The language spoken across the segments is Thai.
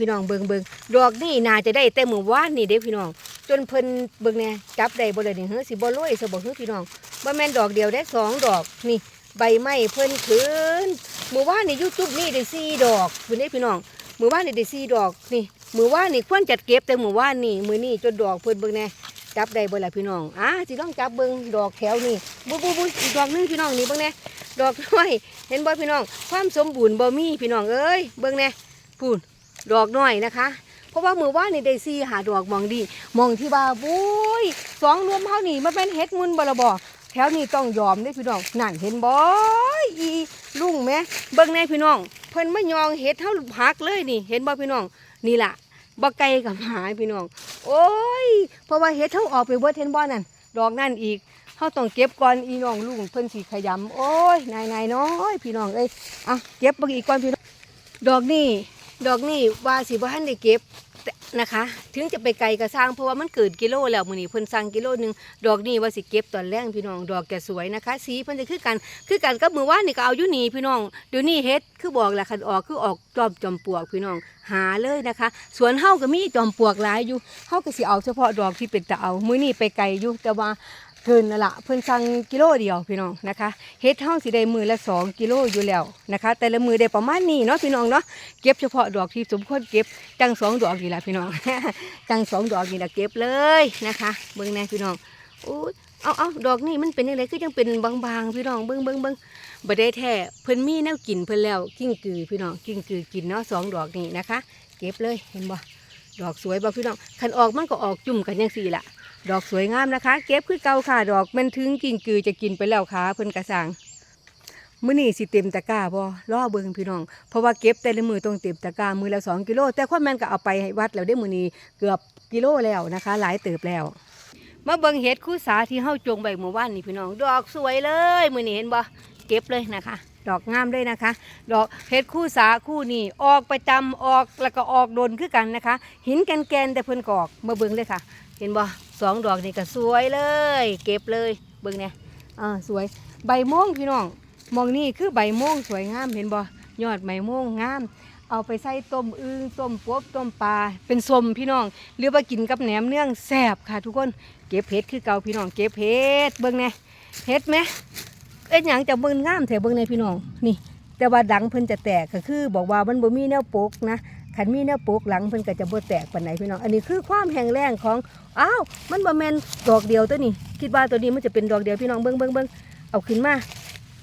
พี่น้องเบิงเบิงดอกนี่นาจะได้แต่มื้อวานนี่เด้พี่น้อง จนเพิ่นเบิงแหน่ยจับได้บ่เลยนี่เฮ้อสิบ่รวยซะบ่เฮ้อพี่น้องบ่แม่นดอกเดียวได้สองดอกนี่ ใบไม้เพิ่นคืนมื้อวานนี่ยู่จุบนี่ได้สี่ดอกเพิ่นได้พี่น้องมื้อวานนี่ได้สี่ดอกนี่มื้อวานนี่ควรจัดเก็บแต่มื้อวานนี่มือนี้จนดอกเพิ่นเบิงแหน่ยจับได้บ่ล่ะพี่น้องอะสิลองจับเบิงดอกแถวนี่บุบุบุอีกดอกนึงพี่น้องนี่เบิงแหน่ยดอกน้อย เห็นบ่พี่น้อง ความสมบูรณ์บ่มีพี่น้องเอ้ยเบิงแหน่ยพูน ดอกน้อยนะคะ เพราะว่ามือว่านนี่ได้ซีหาดอกมองดี มองที่ว่าบุ้ยสองรวมเฮานี่มันเป็นเฮ็ดมุนบละบ่แถวนี้ต้องยอมเด้พี่น้องนั่นเห็นบ่อีลุงแม่เบิ่งแน่พี่น้อง เพิ่นไมายองเฮ็ดเฮาหักเลยนี่ เห็นบ่พี่น้องนี่ล่ะบ่ไกลกับหายพี่น้อง โอ้ย เพราะว่าเฮ็ดเฮาออกไปเบิดเห็นบ่นั่นดอกนั่นอีกเฮาต้องเก็บก่อนอีน้องลุงเพิ่นสิขยำโอ้ยนายนายน้อยพี่น้องเอ้ยอะเก็บบิ่งอีกก่อนพี่น้องดอกนี่ ดอกนี่ว่าสิบ่ทันได้เก็บนะคะ ถึงจะไปไกลก็สร้างเพราะว่ามันเกิดกิโลแล้วมื้อนี้เพิ่นสั่งกิโลหนึงดอกนี้ว่าสิเก็บตอนแรกพี่น้อง ดอกแกสวยนะคะ สีเพิ่นจะคือกัน คือกันกับมือว่านนี่ก็เอาอยู่นี่พี่น้อง เดี๋ยวนี้เฮ็ดคือบอกแหละคันออกคือออกจอมจอมปลวกพี่น้อง หาเลยนะคะ สวนเฮาก็มีจอมปลวกหลายอยู่เฮาก็สิเอาเฉพาะดอกที่เป็นตะเอา มื้อนี้ไปไกลอยู่แต่ว่า เกินละเพิ่นสั่งกิโลเดียวพี่น้องนะคะเฮ็ดเฮาสิได้มือละสองกิโลอยู่แล้วนะคะ แต่ละมือได้ประมาณนี้เนาะพี่น้องเนาะเก็บเฉพาะดอกที่สมควรเก็บจังสองดอกนี่ละพี่น้องจังสองดอกนี่ละเก็บเลยนะคะเบิ่งแน่พี่น้องอุ้เอาเอาดอกนี่มันเป็นยังไงคือยังเป็นบางๆพี่น้องเบิ่งเบิ่งเบิ่งบ่ได้แท้เพิ่นมีแนวกินเพิ่นแล้วกิ้งกือพี่น้องกิ้งกือกินเนาะสองดอกนี่นะคะ เก็บเลยเห็นบ่ดอกสวยบ่พี่น้องคันออกมันก็ออกจุ่มกันจังซี่ละ ดอกสวยงามนะคะ เก็บคือเก่าค่ะ ดอกมันถึงกิ่งกือจะกินไปแล้วค่ะเพิ่นกระสังมื้อนี้สิเต็มตะกร้าบ่รอเบิ่งพี่น้อง เพราะว่าเก็บแต่ละมือต้องเต็มตะกร้ามือละ2กิโล แต่คนแม่นก็เอาไปให้วัดแล้วได้มื้อนี้เกือบกิโลแล้วนะคะ หลายเติบแล้ว มาเบิ่งเห็ดคู่สาที่เฮาจงใบเมื่อวานนี่พี่น้อง ดอกสวยเลยมื้อนี้เห็นบ่ เก็บเลยนะคะ ดอกงามเลยนะคะ ดอกเห็ดคู่สาคู่นี้ออกประจำออกแล้วก็ออกโดนคือกันนะคะ หินแกนแต่เพิ่นกอกมาเบิ่งเลยค่ะ เห็นบ่สองดอกนี่ก็สวยเลย เก็บเลยเบิ่งเนี่ยอ่าสวยใบม่วงพี่น้องมองนี่คือใบม่วงสวยงามเห็นบ่ยอดใบม่วงงามเอาไปใส่ต้มอึ่งต้มกบต้มปลาเป็นสมพี่น้อง หรือว่ากินกับแหนมเนื้องแซ่บค่ะทุกคนเก็บเห็ดคือเก่าพี่น้องเก็บเห็ดเบิ่งเนี่ยเห็ดไหม เอ็ดหยังจะเบิ่งงามแถวเบิ่งในพี่น้องนี่ แต่ว่าดังเพิ่นจะแตกก็คือ บอกว่ามันบ่มีแนวปกนะคันมีแนวปกหลังเพิ่นก็จะบ่แตกปานไหนพี่น้องอันนี้คือความแห้งแล้งของอ้าวมันบ่แม่นดอกเดียวตัวนี้ คิดว่าตัวนี้มันจะเป็นดอกเดียวพี่น้องเบิ่งเบิ่งเบิ่งเอาขึ้นมา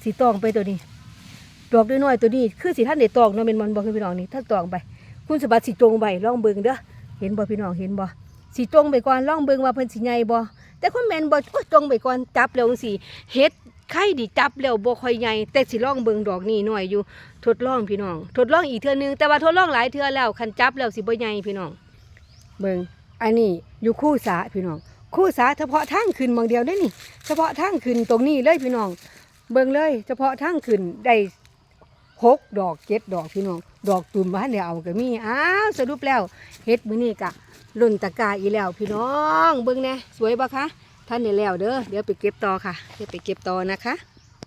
สีตองไปตัวนี้ ดอกน้อยๆตัวนี้ คือสิท่านได้ตองเนาะเป็นมันบ่คือพี่น้องนี่ถ้าตองไป คุณสมบัติสิจงใบลองเบิ่งเด้อเห็นบ่พี่น้องเห็นบ่สิจงไปก่อนลองเบิ่งว่าเพิ่นสิใหญ่บ่แต่คนแม่นบ่โอ้ยจงไปก่อนจับแล้วจังซี่เฮ็ด ไข่ดิจับแล้วบ่ค่อยใหญ่แต่สิลองเบิ่งดอกนี้น้อยอยู่ ทดลองพี่น้อง ทดลองอีกเทื่อนึงแต่ว่าทดลองหลายเทื่อแล้วคันจับแล้วสิบ่ใหญ่พี่น้อง เบิ่งอันนี้อยู่คู่สาพี่น้อง คู่สาเฉพาะทางขึ้นบางเดียวได้นี่ เฉพาะทางขึ้นตรงนี้เลยพี่น้อง เบิ่งเลย เฉพาะทางขึ้นได้หกดอกเจ็ดดอกพี่น้อง ดอกตุ่มบ้านเดียวเอาก็มีอ้าวสรุปแล้วเฮ็ดมื้อนี้กะลุ่นตะกาอีแล้วพี่น้อง เบิ่งแน่สวยบ่คะ ท่านนี่แล้วเด้อเดี๋ยวไปเก็บต่อค่ะเดี๋ยวไปเก็บต่อนะคะ